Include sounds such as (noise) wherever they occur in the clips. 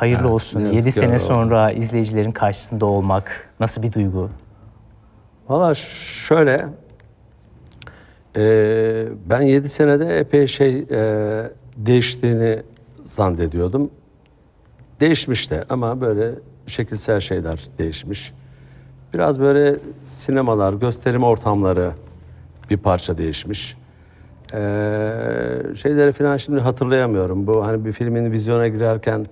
hayırlı Evet, olsun. ne yazık 7 ki sene oldu. sonra izleyicilerin karşısında olmak nasıl bir duygu? Valla şöyle, e, ben 7 senede epey şey e, değiştiğini zannediyordum. Değişmiş de ama böyle şekilsel şeyler değişmiş. Biraz böyle sinemalar, gösterim ortamları bir parça değişmiş. Ee, şeyleri falan şimdi hatırlayamıyorum. Bu hani bir filmin vizyona girerken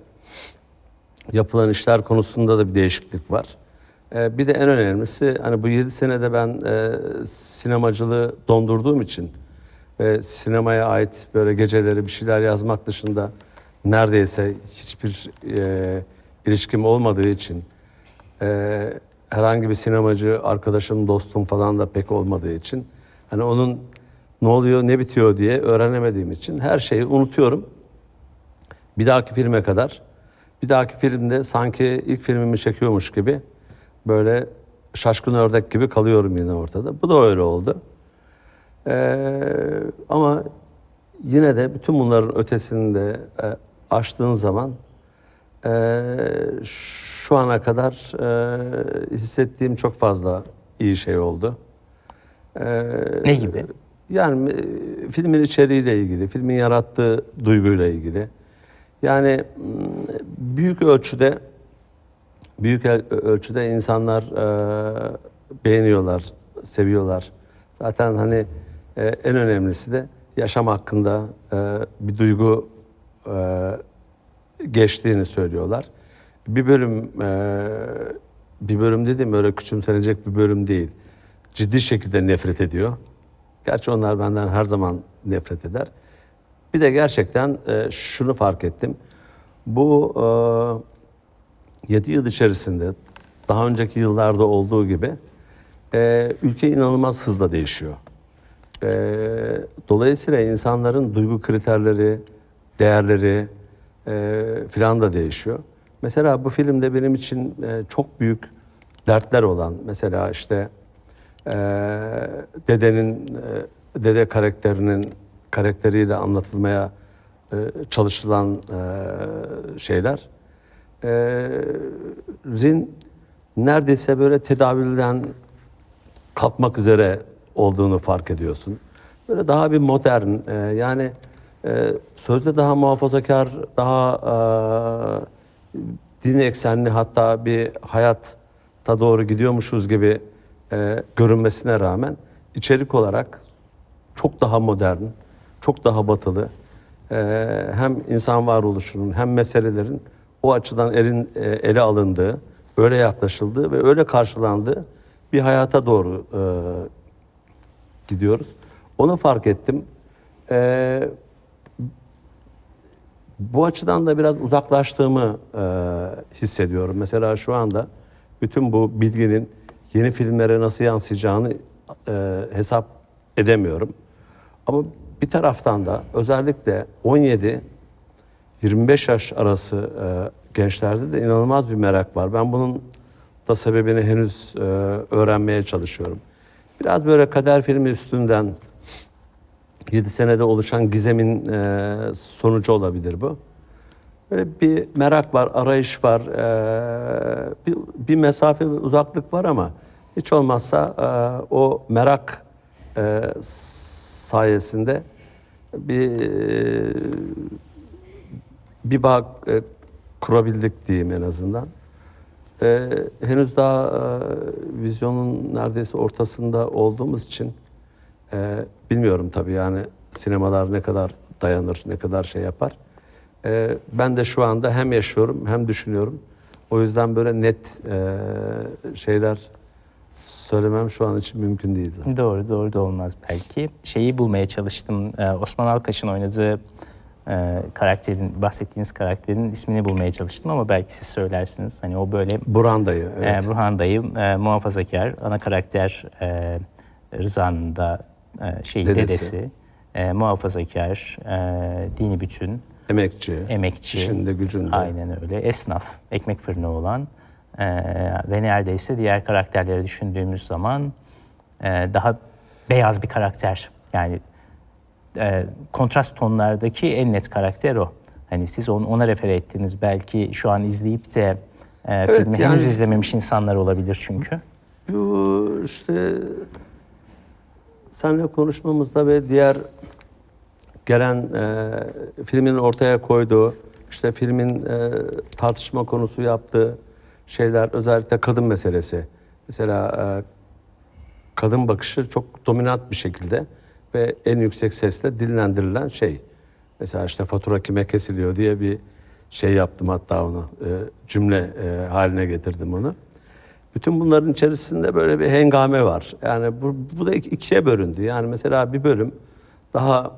yapılan işler konusunda da bir değişiklik var. Ee, bir de en önemlisi hani bu 7 senede ben e, sinemacılığı dondurduğum için ve sinemaya ait böyle geceleri bir şeyler yazmak dışında neredeyse hiçbir e, ilişkim olmadığı için e, herhangi bir sinemacı arkadaşım, dostum falan da pek olmadığı için hani onun ne oluyor, ne bitiyor diye öğrenemediğim için her şeyi unutuyorum. Bir dahaki filme kadar bir dahaki filmde sanki ilk filmimi çekiyormuş gibi böyle şaşkın ördek gibi kalıyorum yine ortada. Bu da öyle oldu. Ee, ama yine de bütün bunların ötesinde e, aştığın zaman e, şu ana kadar e, hissettiğim çok fazla iyi şey oldu. Ee, Ne gibi? Yani e, filmin içeriğiyle ilgili, filmin yarattığı duyguyla ilgili. Yani büyük ölçüde büyük ölçüde insanlar e, beğeniyorlar, seviyorlar. Zaten hani e, en önemlisi de yaşam hakkında e, bir duygu e, geçtiğini söylüyorlar. Bir bölüm e, bir bölüm dedim öyle küçümsenecek bir bölüm değil. Ciddi şekilde nefret ediyor. Gerçi onlar benden her zaman nefret eder. Bir de gerçekten e, şunu fark ettim. Bu e, 7 yıl içerisinde daha önceki yıllarda olduğu gibi e, ülke inanılmaz hızla değişiyor. E, dolayısıyla insanların duygu kriterleri, değerleri e, filan da değişiyor. Mesela bu filmde benim için e, çok büyük dertler olan mesela işte e, dedenin e, dede karakterinin karakteriyle anlatılmaya e, çalışılan e, şeyler e, rin neredeyse böyle tedavülden kalkmak üzere olduğunu fark ediyorsun. Böyle daha bir modern e, yani e, sözde daha muhafazakar, daha e, din eksenli hatta bir hayatta doğru gidiyormuşuz gibi e, görünmesine rağmen içerik olarak çok daha modern, çok daha batılı. e, hem insan varoluşunun hem meselelerin o açıdan elin, e, ele alındığı, öyle yaklaşıldığı ve öyle karşılandığı bir hayata doğru e, gidiyoruz. Onu fark ettim. Bu açıdan da biraz uzaklaştığımı hissediyorum. Mesela şu anda bütün bu bilginin yeni filmlere nasıl yansıyacağını e, hesap edemiyorum. Ama bir taraftan da özellikle 17 25 yaş arası e, gençlerde de inanılmaz bir merak var. Ben bunun da sebebini henüz e, öğrenmeye çalışıyorum. Biraz böyle kader filmi üstünden 7 senede oluşan gizemin e, sonucu olabilir bu. Böyle bir merak var, arayış var, e, bir, bir mesafe ve uzaklık var ama hiç olmazsa e, o merak e, sayesinde bir bir bağ e, kurabildik diyeyim en azından. E, henüz daha e, vizyonun neredeyse ortasında olduğumuz için e, bilmiyorum tabii yani sinemalar ne kadar dayanır, ne kadar şey yapar. E, ben de şu anda hem yaşıyorum hem düşünüyorum. O yüzden böyle net e, şeyler söylemem şu an için mümkün değil zaten. Doğru, doğru da olmaz belki. Şeyi bulmaya çalıştım. Ee, Osman Alkaş'ın oynadığı e, karakterin, bahsettiğiniz karakterin ismini bulmaya çalıştım ama belki siz söylersiniz. Hani o böyle Buran dayı, evet. e, Burhan dayı e, muhafazakar, ana karakter e, Rıza'nın da e, şey Dedesi. dedesi, e, muhafazakar, e, dini bütün, Emekçi, emekçi. işinde gücünde. Aynen öyle. Esnaf, ekmek fırını olan e, ve neredeyse diğer karakterleri düşündüğümüz zaman e, daha beyaz bir karakter. Yani e, kontrast tonlardaki en net karakter o. Hani siz onu, ona refer ettiniz. Belki şu an izleyip de e, Evet, filmi yani- henüz izlememiş insanlar olabilir çünkü. Bu işte seninle konuşmamızda ve diğer gelen e, filmin ortaya koyduğu, işte filmin e, tartışma konusu yaptığı şeyler özellikle kadın meselesi. Mesela e, kadın bakışı çok dominant bir şekilde ve en yüksek sesle dillendirilen şey. Mesela işte fatura kime kesiliyor diye bir şey yaptım hatta onu e, cümle e, haline getirdim onu. Bütün bunların içerisinde böyle bir hengame var. Yani bu, bu da iki- ikiye bölündü. Yani mesela bir bölüm daha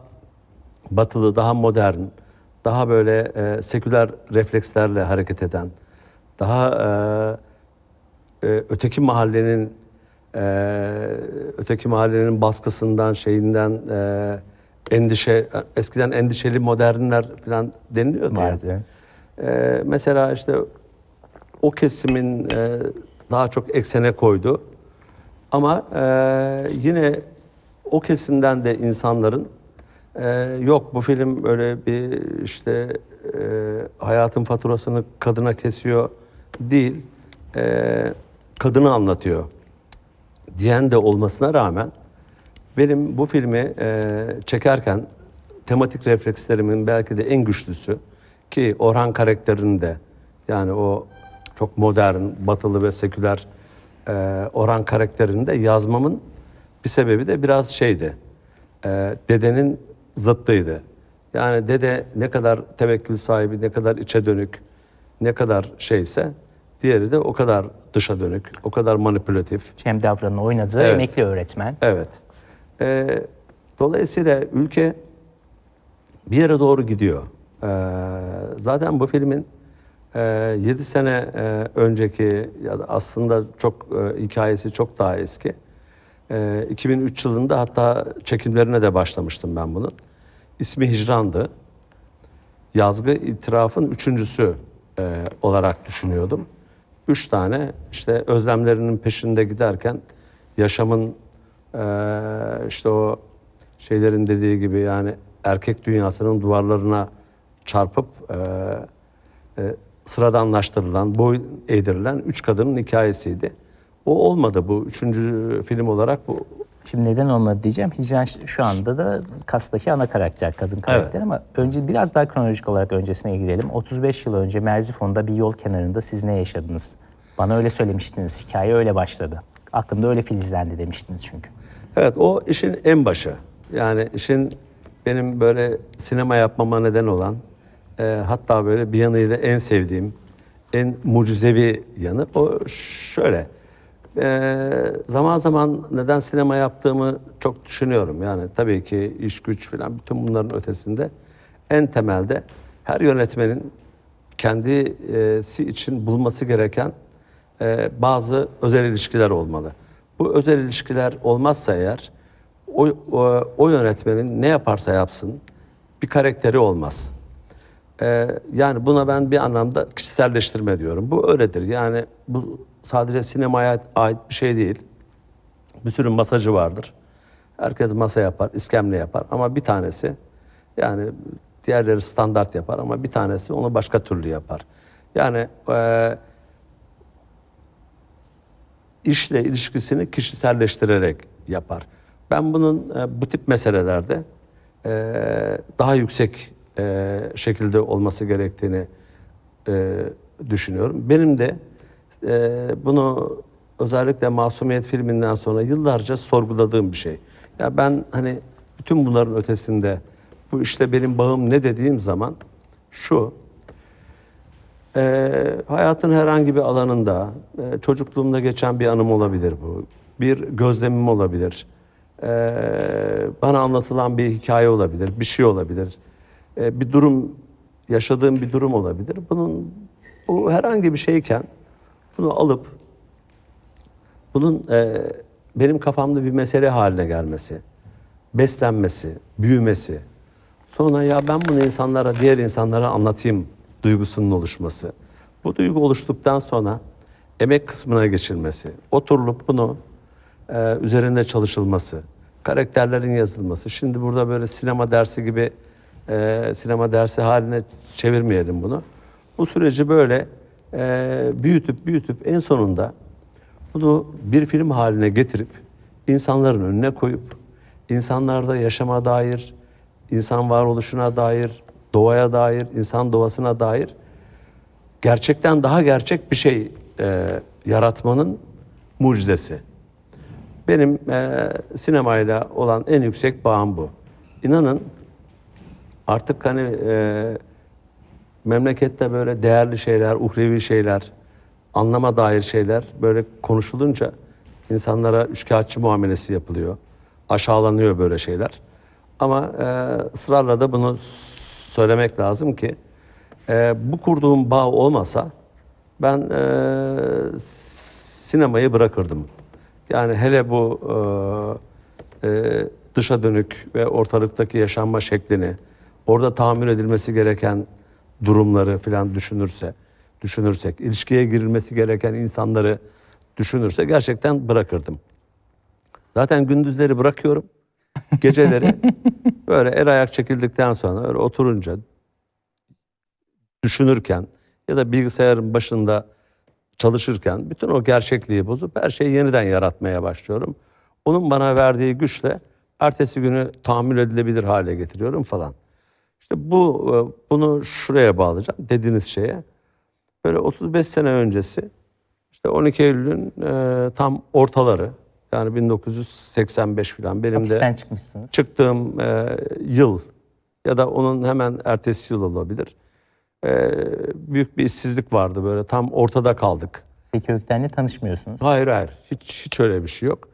batılı, daha modern, daha böyle e, seküler reflekslerle hareket eden, daha e, e, öteki mahallenin e, öteki mahallenin baskısından, şeyinden e, endişe, eskiden endişeli modernler falan deniliyordu. ya. Vardı. Ee, mesela işte o kesimin e, daha çok eksene koydu. Ama e, yine o kesimden de insanların e, yok bu film öyle bir işte e, hayatın faturasını kadına kesiyor değil, e, kadını anlatıyor diyen de olmasına rağmen benim bu filmi e, çekerken tematik reflekslerimin belki de en güçlüsü ki Orhan karakterini de yani o çok modern, batılı ve seküler e, Orhan karakterini de yazmamın bir sebebi de biraz şeydi. E, dedenin zıttıydı. Yani dede ne kadar tevekkül sahibi, ne kadar içe dönük, ne kadar şeyse diğeri de o kadar dışa dönük, o kadar manipülatif. Cem Davran'ın oynadığı Evet. emekli öğretmen. Evet. Ee, dolayısıyla ülke bir yere doğru gidiyor. Ee, zaten bu filmin e, 7 sene e, önceki ya da aslında çok e, hikayesi çok daha eski. E, 2003 yılında hatta çekimlerine de başlamıştım ben bunun. İsmi Hicran'dı. Yazgı itirafın üçüncüsü e, olarak düşünüyordum. Üç tane işte özlemlerinin peşinde giderken yaşamın e, işte o şeylerin dediği gibi yani erkek dünyasının duvarlarına çarpıp e, e, sıradanlaştırılan, boyun eğdirilen üç kadının hikayesiydi. O olmadı bu üçüncü film olarak bu Şimdi neden olmadı diyeceğim. Hicran şu anda da kastaki ana karakter, kadın karakter Evet. ama önce biraz daha kronolojik olarak öncesine gidelim. 35 yıl önce Merzifon'da bir yol kenarında siz ne yaşadınız? Bana öyle söylemiştiniz. Hikaye öyle başladı. Aklımda öyle filizlendi demiştiniz çünkü. Evet o işin en başı. Yani işin benim böyle sinema yapmama neden olan e, hatta böyle bir yanıyla en sevdiğim, en mucizevi yanı o şöyle. E, zaman zaman neden sinema yaptığımı çok düşünüyorum. Yani tabii ki iş güç falan bütün bunların ötesinde en temelde her yönetmenin kendisi için bulması gereken e, bazı özel ilişkiler olmalı. Bu özel ilişkiler olmazsa eğer o, o, o yönetmenin ne yaparsa yapsın bir karakteri olmaz. Ee, yani buna ben bir anlamda kişiselleştirme diyorum. Bu öyledir. Yani bu sadece sinemaya ait bir şey değil. Bir sürü masacı vardır. Herkes masa yapar, iskemle yapar ama bir tanesi yani diğerleri standart yapar ama bir tanesi onu başka türlü yapar. Yani eee işle ilişkisini kişiselleştirerek yapar. Ben bunun e, bu tip meselelerde e, daha yüksek e, şekilde olması gerektiğini e, düşünüyorum. Benim de e, bunu özellikle Masumiyet filminden sonra yıllarca sorguladığım bir şey. Ya ben hani bütün bunların ötesinde bu işte benim bağım ne dediğim zaman şu ee, hayatın herhangi bir alanında, e, çocukluğumda geçen bir anım olabilir bu. Bir gözlemim olabilir. Ee, bana anlatılan bir hikaye olabilir, bir şey olabilir. Ee, bir durum, yaşadığım bir durum olabilir. Bunun, bu herhangi bir şeyken bunu alıp bunun e, benim kafamda bir mesele haline gelmesi, beslenmesi, büyümesi. Sonra ya ben bunu insanlara, diğer insanlara anlatayım duygusunun oluşması. Bu duygu oluştuktan sonra emek kısmına geçilmesi, oturulup bunu e, üzerinde çalışılması, karakterlerin yazılması. Şimdi burada böyle sinema dersi gibi e, sinema dersi haline çevirmeyelim bunu. Bu süreci böyle e, büyütüp büyütüp en sonunda bunu bir film haline getirip insanların önüne koyup insanlarda yaşama dair, insan varoluşuna dair, doğaya dair, insan doğasına dair gerçekten daha gerçek bir şey e, yaratmanın mucizesi. Benim e, sinemayla olan en yüksek bağım bu. İnanın artık hani e, memlekette böyle değerli şeyler, uhrevi şeyler, anlama dair şeyler böyle konuşulunca insanlara üçkağıtçı muamelesi yapılıyor. Aşağılanıyor böyle şeyler. Ama e, ısrarla da bunu söylemek lazım ki e, bu kurduğum bağ olmasa ben e, sinemayı bırakırdım. Yani hele bu e, e, dışa dönük ve ortalıktaki yaşanma şeklini, orada tahammül edilmesi gereken durumları filan düşünürse, düşünürsek, ilişkiye girilmesi gereken insanları düşünürse gerçekten bırakırdım. Zaten gündüzleri bırakıyorum. Geceleri (laughs) böyle el ayak çekildikten sonra öyle oturunca düşünürken ya da bilgisayarın başında çalışırken bütün o gerçekliği bozup her şeyi yeniden yaratmaya başlıyorum. Onun bana verdiği güçle ertesi günü tahammül edilebilir hale getiriyorum falan. İşte bu e, bunu şuraya bağlayacağım dediğiniz şeye. Böyle 35 sene öncesi işte 12 Eylül'ün e, tam ortaları yani 1985 falan benim de Hapisten çıkmışsınız. çıktığım e, yıl ya da onun hemen ertesi yıl olabilir. E, büyük bir işsizlik vardı böyle tam ortada kaldık. Zeki Ökten'le tanışmıyorsunuz. Hayır hayır hiç hiç öyle bir şey yok.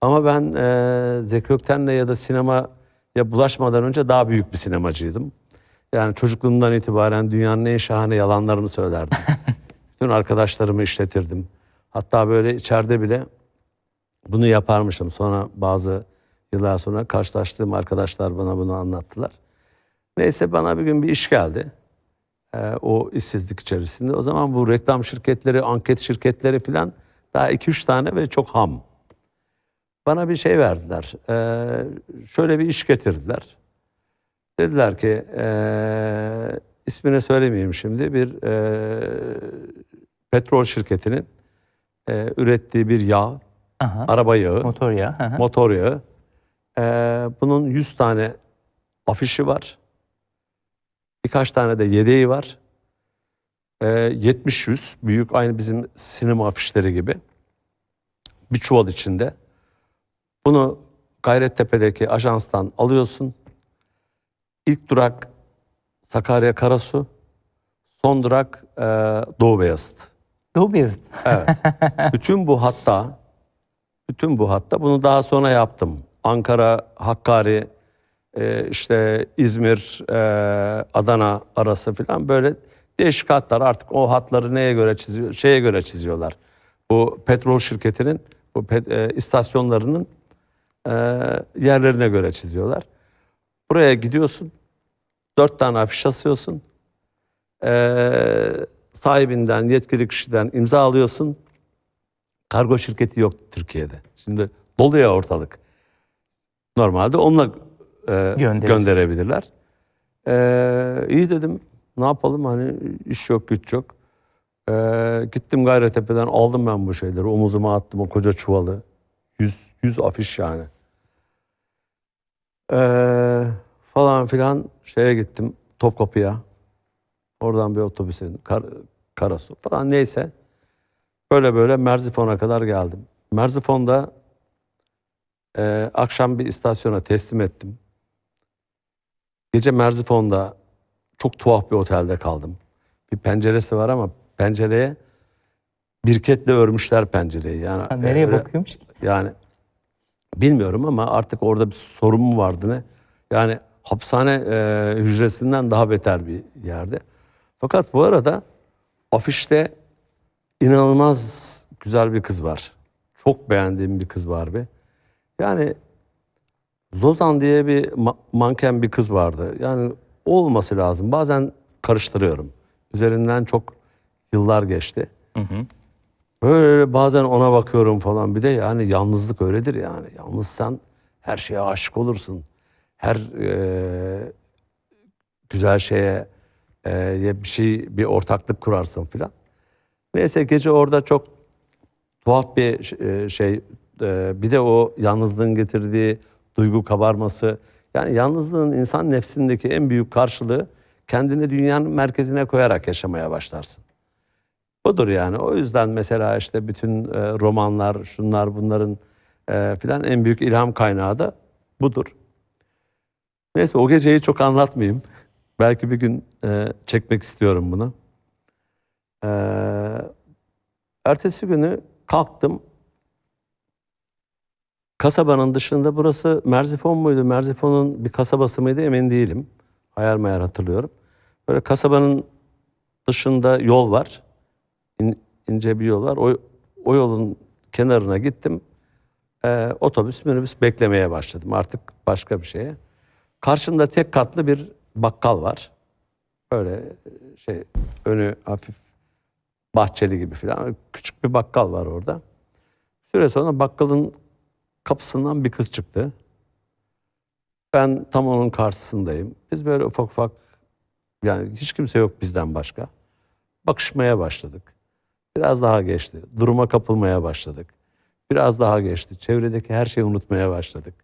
Ama ben e, Zeki Ökten'le ya da sinemaya bulaşmadan önce daha büyük bir sinemacıydım. Yani çocukluğumdan itibaren dünyanın en şahane yalanlarını söylerdim. (laughs) Bütün arkadaşlarımı işletirdim. Hatta böyle içeride bile bunu yaparmışım. Sonra bazı yıllar sonra karşılaştığım arkadaşlar bana bunu anlattılar. Neyse bana bir gün bir iş geldi. Ee, o işsizlik içerisinde. O zaman bu reklam şirketleri, anket şirketleri falan daha 2-3 tane ve çok ham. Bana bir şey verdiler. Ee, şöyle bir iş getirdiler. Dediler ki ee, ismini söylemeyeyim şimdi bir ee, petrol şirketinin ee, ürettiği bir yağ, Aha. araba yağı, Motor yağı. hı. motor yağı. Ee, bunun 100 tane afişi var. Birkaç tane de yedeği var. Ee, 70-100 büyük aynı bizim sinema afişleri gibi. Bir çuval içinde. Bunu Gayrettepe'deki ajanstan alıyorsun. İlk durak Sakarya Karasu. Son durak e, Doğu Beyazıt. Doğu Beyazıt. Evet. (laughs) bütün bu hatta bütün bu hatta bunu daha sonra yaptım. Ankara, Hakkari, e, işte İzmir, e, Adana arası falan böyle değişik hatlar artık o hatları neye göre çiziyor, şeye göre çiziyorlar. Bu petrol şirketinin bu pet- e, istasyonlarının e, yerlerine göre çiziyorlar. Buraya gidiyorsun, dört tane afiş asıyorsun. E, sahibinden, yetkili kişiden imza alıyorsun. Kargo şirketi yok Türkiye'de. Şimdi dolu ya ortalık. Normalde onunla e, gönderebilirler. E, iyi dedim. Ne yapalım hani iş yok güç yok. E, gittim Gayrettepe'den aldım ben bu şeyleri. Omuzuma attım o koca çuvalı. Yüz, yüz afiş yani. E, falan filan şeye gittim Topkapı'ya. Oradan bir otobüse Kar, Karasu falan neyse. Böyle böyle Merzifon'a kadar geldim. Merzifon'da e, akşam bir istasyona teslim ettim. Gece Merzifon'da çok tuhaf bir otelde kaldım. Bir penceresi var ama pencereye birketle örmüşler pencereyi. Yani Ha, Nereye öyle- bakıyormuş ki? yani bilmiyorum ama artık orada bir sorun mu vardı ne? Yani hapishane e, hücresinden daha beter bir yerde. Fakat bu arada afişte inanılmaz güzel bir kız var. Çok beğendiğim bir kız var bir. Yani Zozan diye bir ma- manken bir kız vardı. Yani olması lazım. Bazen karıştırıyorum. Üzerinden çok yıllar geçti. Böyle bazen ona bakıyorum falan. Bir de yani yalnızlık öyledir yani. Yalnızsan her şeye aşık olursun. Her e, güzel şeye e, bir şey bir ortaklık kurarsın filan. Neyse gece orada çok tuhaf bir e, şey e, bir de o yalnızlığın getirdiği duygu kabarması yani yalnızlığın insan nefsindeki en büyük karşılığı kendini dünyanın merkezine koyarak yaşamaya başlarsın. Budur yani. O yüzden mesela işte bütün e, romanlar, şunlar bunların e, filan en büyük ilham kaynağı da budur. Neyse o geceyi çok anlatmayayım. Belki bir gün e, çekmek istiyorum bunu. Ertesi günü kalktım. Kasabanın dışında burası Merzifon muydu? Merzifon'un bir kasabası mıydı emin değilim. Hayal meyal hatırlıyorum. Böyle kasabanın dışında yol var. İn- ince bir yol var. O, o yolun kenarına gittim. Ee, otobüs, minibüs beklemeye başladım. Artık başka bir şeye. Karşımda tek katlı bir bakkal var. Böyle şey önü hafif bahçeli gibi falan. Küçük bir bakkal var orada. Süre sonra bakkalın kapısından bir kız çıktı. Ben tam onun karşısındayım. Biz böyle ufak ufak yani hiç kimse yok bizden başka. Bakışmaya başladık. Biraz daha geçti. Duruma kapılmaya başladık. Biraz daha geçti. Çevredeki her şeyi unutmaya başladık.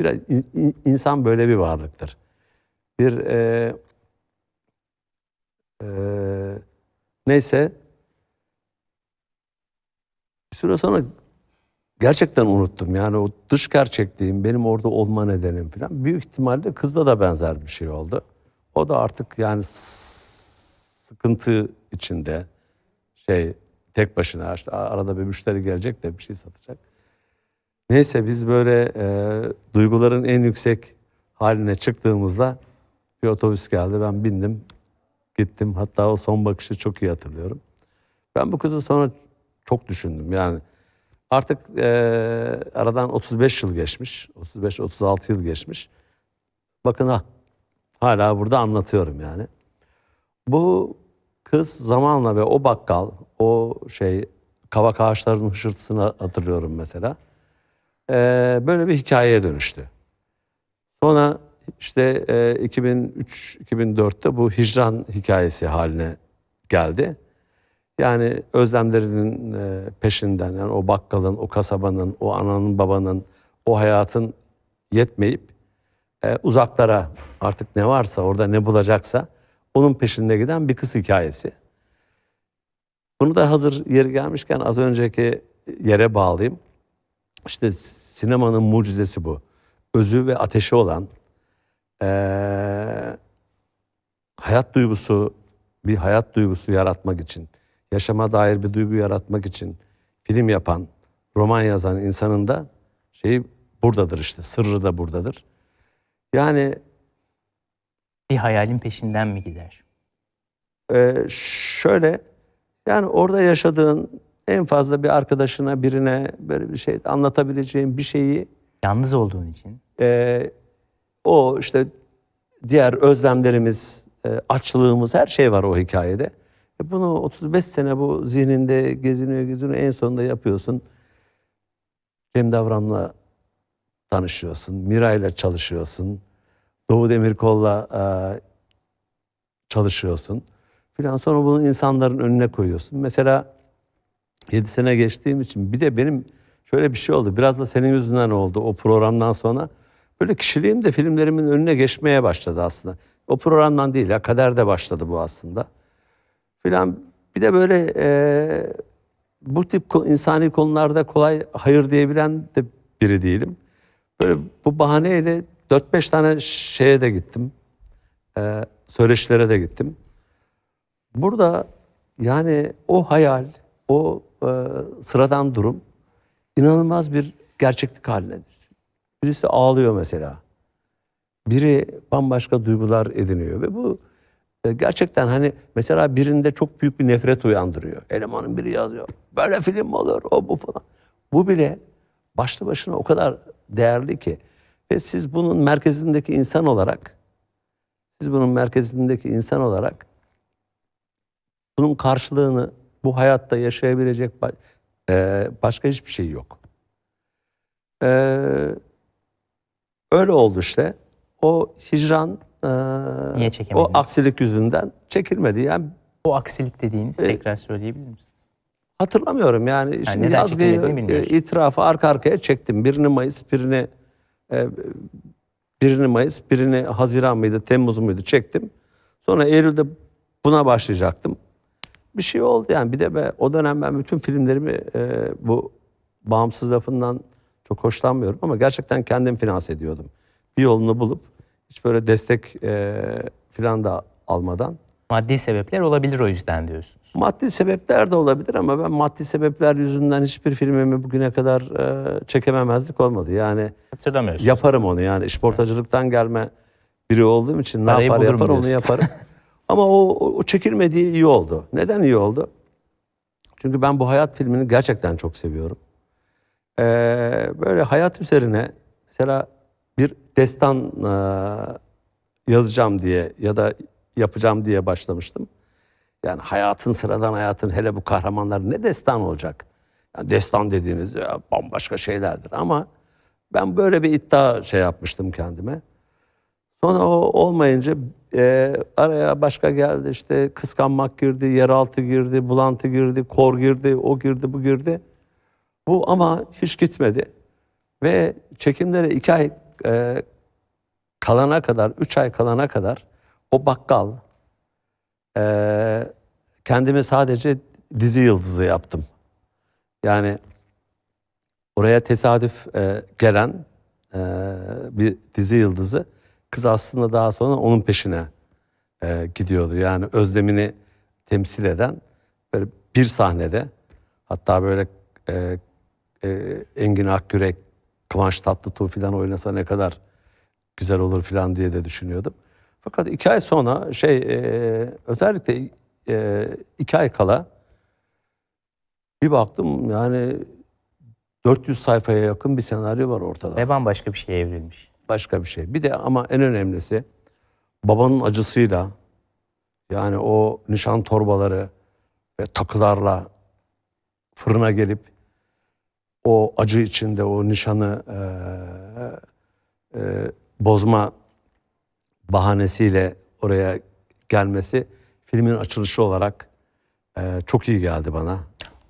Biraz in- in- insan böyle bir varlıktır. Bir e, e, neyse bir süre sonra gerçekten unuttum. Yani o dış gerçekliğim, benim orada olma nedenim falan. Büyük ihtimalle kızda da benzer bir şey oldu. O da artık yani sıkıntı içinde şey tek başına işte arada bir müşteri gelecek de bir şey satacak. Neyse biz böyle e, duyguların en yüksek haline çıktığımızda bir otobüs geldi. Ben bindim, gittim. Hatta o son bakışı çok iyi hatırlıyorum. Ben bu kızı sonra çok düşündüm. Yani artık e, aradan 35 yıl geçmiş. 35-36 yıl geçmiş. Bakın ha, hala burada anlatıyorum yani. Bu kız zamanla ve o bakkal, o şey kavak ağaçlarının hışırtısını hatırlıyorum mesela. Ee, böyle bir hikayeye dönüştü. Sonra işte e, 2003-2004'te bu hicran hikayesi haline geldi. Yani özlemlerinin e, peşinden yani o bakkalın, o kasabanın, o ananın babanın, o hayatın yetmeyip e, uzaklara artık ne varsa orada ne bulacaksa onun peşinde giden bir kız hikayesi. Bunu da hazır yeri gelmişken az önceki yere bağlayayım. İşte sinemanın mucizesi bu. Özü ve ateşi olan eee, hayat duygusu, bir hayat duygusu yaratmak için, yaşama dair bir duygu yaratmak için film yapan, roman yazan insanın da şeyi buradadır işte, sırrı da buradadır. Yani Bir hayalin peşinden mi gider? Ee, şöyle yani orada yaşadığın en fazla bir arkadaşına birine böyle bir şey anlatabileceğin bir şeyi Yalnız olduğun için. e, o işte diğer özlemlerimiz, e, açlığımız her şey var o hikayede. E, bunu 35 sene bu zihninde geziniyor geziniyor en sonunda yapıyorsun. Cem Davran'la tanışıyorsun, Miray'la çalışıyorsun, Doğu Demirkol'la e, çalışıyorsun filan. Sonra bunu insanların önüne koyuyorsun. Mesela 7 sene geçtiğim için bir de benim şöyle bir şey oldu. Biraz da senin yüzünden oldu o programdan sonra. Böyle kişiliğim de filmlerimin önüne geçmeye başladı aslında. O programdan değil ya kaderde başladı bu aslında. Filan bir de böyle e, bu tip insani konularda kolay hayır diyebilen de biri değilim. Böyle bu bahaneyle 4-5 tane şeye de gittim. E, söyleşilere de gittim. Burada yani o hayal, o e, sıradan durum inanılmaz bir gerçeklik haline düşüyor. Birisi ağlıyor mesela. Biri bambaşka duygular ediniyor ve bu e, gerçekten hani mesela birinde çok büyük bir nefret uyandırıyor. Elemanın biri yazıyor. Böyle film mi olur? O bu falan. Bu bile başlı başına o kadar değerli ki ve siz bunun merkezindeki insan olarak siz bunun merkezindeki insan olarak bunun karşılığını bu hayatta yaşayabilecek e, başka hiçbir şey yok. E, öyle oldu işte. O hicran e, e, Niye o aksilik yüzünden çekilmedi. Yani O aksilik dediğiniz tekrar söyleyebilir misiniz? Hatırlamıyorum yani. Şimdi neden yazgıyı e, itirafı arka arkaya çektim. Birini Mayıs, birini e, birini Mayıs, birini Haziran mıydı, Temmuz muydu çektim. Sonra Eylül'de buna başlayacaktım. Bir şey oldu yani. Bir de be, o dönem ben bütün filmlerimi e, bu bağımsız lafından çok hoşlanmıyorum ama gerçekten kendim finanse ediyordum. Bir yolunu bulup hiç böyle destek e, falan da almadan. Maddi sebepler olabilir o yüzden diyorsunuz. Maddi sebepler de olabilir ama ben maddi sebepler yüzünden hiçbir filmimi bugüne kadar e, çekememezlik olmadı. Yani Hatırlamıyorsunuz. yaparım onu yani işportacılıktan gelme biri olduğum için ne Parayı yapar bulurum yapar onu diyorsun. yaparım. (laughs) ama o, o çekilmediği iyi oldu. Neden iyi oldu? Çünkü ben bu hayat filmini gerçekten çok seviyorum. Ee, böyle hayat üzerine mesela bir destan e, yazacağım diye ya da yapacağım diye başlamıştım. Yani hayatın sıradan hayatın hele bu kahramanlar ne destan olacak? Yani destan dediğiniz ya bambaşka şeylerdir ama ben böyle bir iddia şey yapmıştım kendime. Sonra o olmayınca e, araya başka geldi işte kıskanmak girdi, yeraltı girdi, bulantı girdi, kor girdi, o girdi, bu girdi. Bu ama hiç gitmedi. Ve çekimlere iki ay e, kalana kadar, üç ay kalana kadar o bakkal e, kendimi sadece dizi yıldızı yaptım. Yani oraya tesadüf e, gelen e, bir dizi yıldızı kız aslında daha sonra onun peşine e, gidiyordu. Yani özlemini temsil eden böyle bir sahnede hatta böyle e, e, Engin Akgürek, Kıvanç Tatlıtuğ falan oynasa ne kadar güzel olur falan diye de düşünüyordum. Fakat iki ay sonra şey e, özellikle e, iki ay kala bir baktım yani 400 sayfaya yakın bir senaryo var ortada. Ve bambaşka bir şeye evrilmiş. Başka bir şey. Bir de ama en önemlisi babanın acısıyla yani o nişan torbaları ve takılarla fırına gelip o acı içinde o nişanı eee, eee, bozma bahanesiyle oraya gelmesi filmin açılışı olarak eee, çok iyi geldi bana.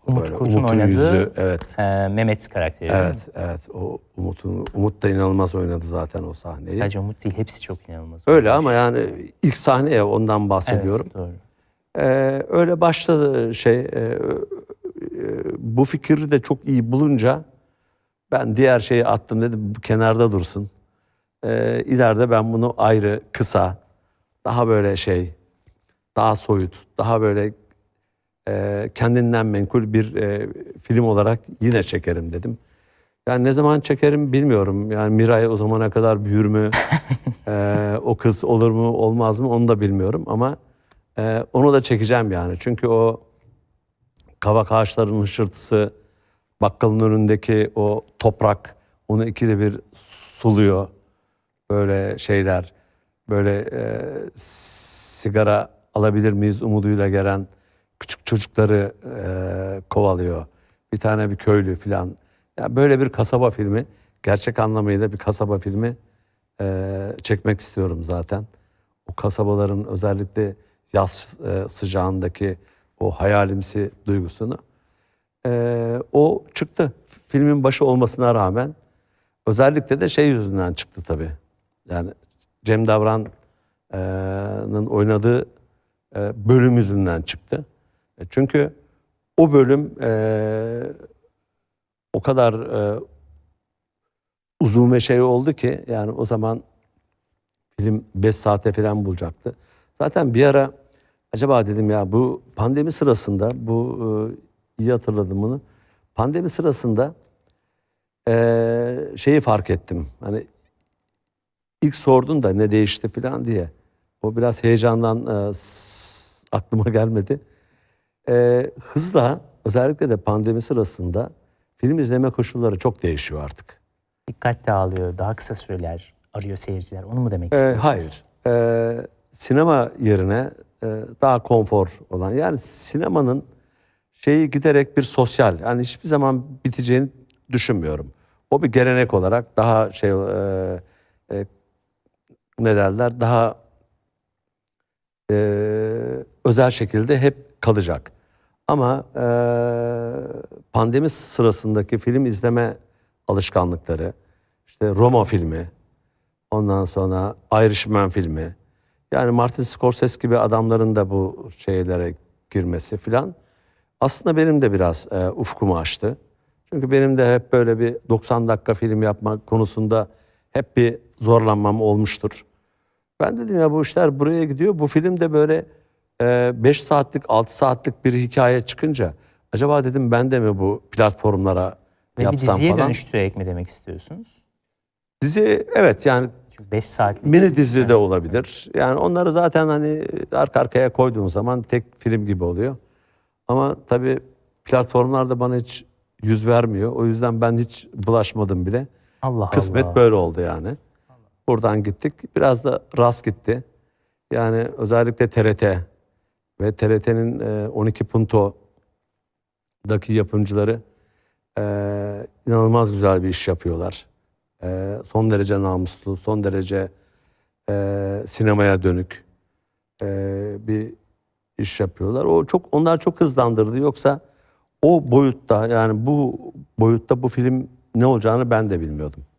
Umut Böyle Kurt'un Umut'un oynadığı yüzü, evet. e, Mehmet karakteri. Evet, evet. O Umut'un Umut da inanılmaz oynadı zaten o sahneyi. Sadece Umut değil, hepsi çok inanılmaz. Öyle ama yani ilk sahne ya ondan bahsediyorum. Evet, doğru. Ee, öyle başladı şey. e, e, bu fikri de çok iyi bulunca ben diğer şeyi attım dedim bu kenarda dursun. Ee, ileride ben bunu ayrı, kısa, daha böyle şey, daha soyut, daha böyle e, kendinden menkul bir e, film olarak yine çekerim dedim. Yani ne zaman çekerim bilmiyorum. Yani Miray o zamana kadar büyür mü? (laughs) Ee, o kız olur mu olmaz mı onu da bilmiyorum ama e, onu da çekeceğim yani. Çünkü o kavak ağaçlarının hışırtısı, bakkalın önündeki o toprak onu ikide bir suluyor. Böyle şeyler, böyle e, sigara alabilir miyiz umuduyla gelen küçük çocukları e, kovalıyor. Bir tane bir köylü falan. Ya böyle bir kasaba filmi, gerçek anlamıyla bir kasaba filmi e, çekmek istiyorum zaten. O kasabaların özellikle yaz e, sıcağındaki o hayalimsi duygusunu. E, o çıktı. Filmin başı olmasına rağmen özellikle de şey yüzünden çıktı tabii. Yani Cem Davran'ın oynadığı e, bölüm yüzünden çıktı. E, çünkü o bölüm e, o kadar e, uzun ve şey oldu ki yani o zaman film 5 saate falan bulacaktı. Zaten bir ara acaba dedim ya bu pandemi sırasında bu e, iyi hatırladım bunu. Pandemi sırasında e, şeyi fark ettim. Hani ilk sordun da ne değişti falan diye. O biraz heyecandan e, aklıma (laughs) gelmedi. E, hızla özellikle de pandemi sırasında film izleme koşulları çok değişiyor artık. Dikkat dağılıyor, daha kısa süreler arıyor seyirciler. Onu mu demek Ee, istiyorsunuz? hayır. Ee, sinema yerine e, daha konfor olan yani sinemanın şeyi giderek bir sosyal yani hiçbir zaman biteceğini düşünmüyorum. O bir gelenek olarak daha şey e, e, ne derler daha e, özel şekilde hep kalacak. Ama e, pandemi sırasındaki film izleme alışkanlıkları, işte Roma filmi, ondan sonra Irishman filmi, yani Martin Scorsese gibi adamların da bu şeylere girmesi filan aslında benim de biraz e, ufkumu açtı. Çünkü benim de hep böyle bir 90 dakika film yapmak konusunda hep bir zorlanmam olmuştur. Ben dedim ya bu işler buraya gidiyor. Bu film de böyle 5 saatlik 6 saatlik bir hikaye çıkınca acaba dedim ben de mi bu platformlara Ve bir yapsam diziye falan. dönüştürerek mi demek istiyorsunuz? Dizi evet yani Çünkü 5 saatlik mini dizi de olabilir. Yani onları zaten hani arka arkaya koyduğun zaman tek film gibi oluyor. Ama tabii platformlar da bana hiç yüz vermiyor. O yüzden ben hiç bulaşmadım bile. Allah Kısmet Allah. böyle oldu yani. Buradan gittik. Biraz da rast gitti. Yani özellikle TRT ve TRT'nin e, 12 Punto'daki yapımcıları e, inanılmaz güzel bir iş yapıyorlar. E, son derece namuslu, son derece e, sinemaya dönük e, bir iş yapıyorlar. O çok onlar çok hızlandırdı. Yoksa o boyutta yani bu boyutta bu film ne olacağını ben de bilmiyordum.